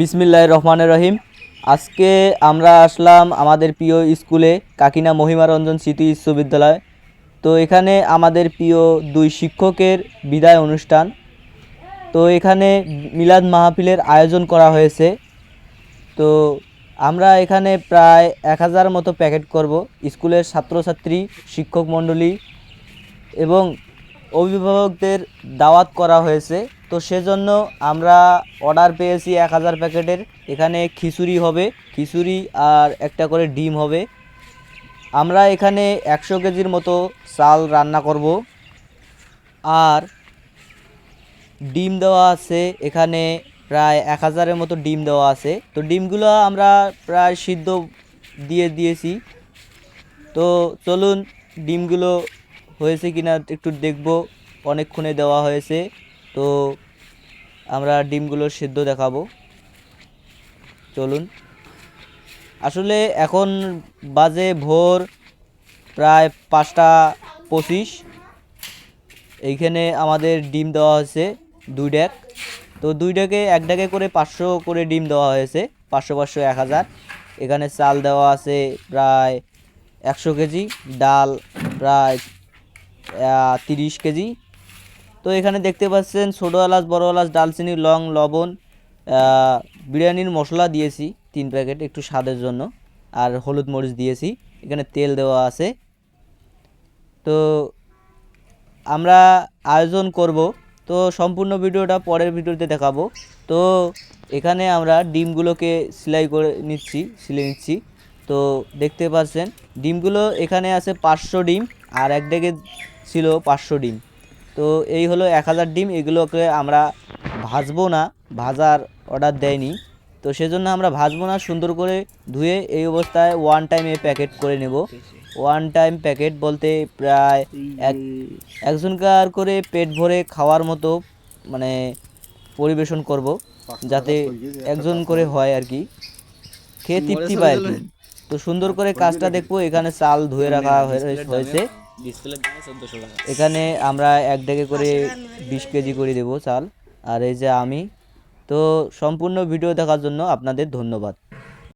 বিসমিল্লাহ রহমানের রহিম। আজকে আমরা আসলাম আমাদের প্রিয় স্কুলে কাকিনা মহিমারঞ্জন স্মৃতি বিশ্ববিদ্যালয়। তো এখানে আমাদের প্রিয় দুই শিক্ষকের বিদায় অনুষ্ঠান। তো এখানে মিলাদ মাহফিলের আয়োজন করা হয়েছে। তো আমরা এখানে প্রায় এক হাজার মতো প্যাকেট করব স্কুলের ছাত্রছাত্রী, শিক্ষক মণ্ডলী এবং অভিভাবকদের দাওয়াত করা হয়েছে। তো সেজন্য আমরা অর্ডার পেয়েছি এক হাজার প্যাকেটের। এখানে খিচুড়ি হবে, খিচুড়ি আর একটা করে ডিম হবে। আমরা এখানে একশো কেজির মতো চাল রান্না করব। আর ডিম দেওয়া আছে, এখানে প্রায় এক হাজারের মতো ডিম দেওয়া আছে। তো ডিমগুলো আমরা প্রায় সিদ্ধ দিয়ে দিয়েছি। তো চলুন, ডিমগুলো হয়েছে কিনা একটু দেখব। অনেকক্ষণে দেওয়া হয়েছে। তো আমরা ডিমগুলো সিদ্ধ দেখাবো। চলুন। আসলে এখন বাজে ভোর প্রায় পাঁচটা পঁচিশ। এইখানে আমাদের ডিম দেওয়া হয়েছে দুই ড্যাক তো দুই ডেকে, এক ডেকে করে পাঁচশো করে ডিম দেওয়া হয়েছে, পাঁচশো পাঁচশো এক হাজার। এখানে চাল দেওয়া আছে প্রায় একশো কেজি, ডাল প্রায় তিরিশ কেজি। তো এখানে দেখতে পাচ্ছেন ছোটো এলাচ, বড়ো এলাচ, ডালচিনি, লং, লবণ বিরিয়ানির মশলা দিয়েছি, তিন প্যাকেট একটু স্বাদের জন্য, আর হলুদ মরিচ দিয়েছি, এখানে তেল দেওয়া আছে। তো আমরা আয়োজন করব, তো সম্পূর্ণ ভিডিওটা পরের ভিডিওতে দেখাবো। তো এখানে আমরা ডিমগুলোকে সেলাই করে নিচ্ছি, সিলে নিচ্ছি। তো দেখতে পাচ্ছেন, ডিমগুলো এখানে আছে পাঁচশো ডিম, আর এক ডেকে ছিল পাঁচশো ডিম। তো এই হলো এক হাজার ডিম, এগুলোকে আমরা ভাজবো না, ভাজার অর্ডার দেয়নি। তো সেজন্য আমরা ভাজবো না, সুন্দর করে ধুয়ে এই অবস্থায় ওয়ান টাইমে প্যাকেট করে নেব। ওয়ান টাইম প্যাকেট বলতে প্রায় এক, একজনকার করে পেট ভরে খাওয়ার মতো মানে পরিবেশন করব, যাতে একজন করে হয় আর কি। খেয়ে তৃপ্তি পায় আর কি। তো সুন্দর করে কাজটা দেখব, এখানে চাল ধুয়ে রাখা এখানে আমরা এক ডেকে করে বিশ কেজি করে দেবো চাল। আর এই যে আমি, তো সম্পূর্ণ ভিডিও দেখার জন্য আপনাদের ধন্যবাদ।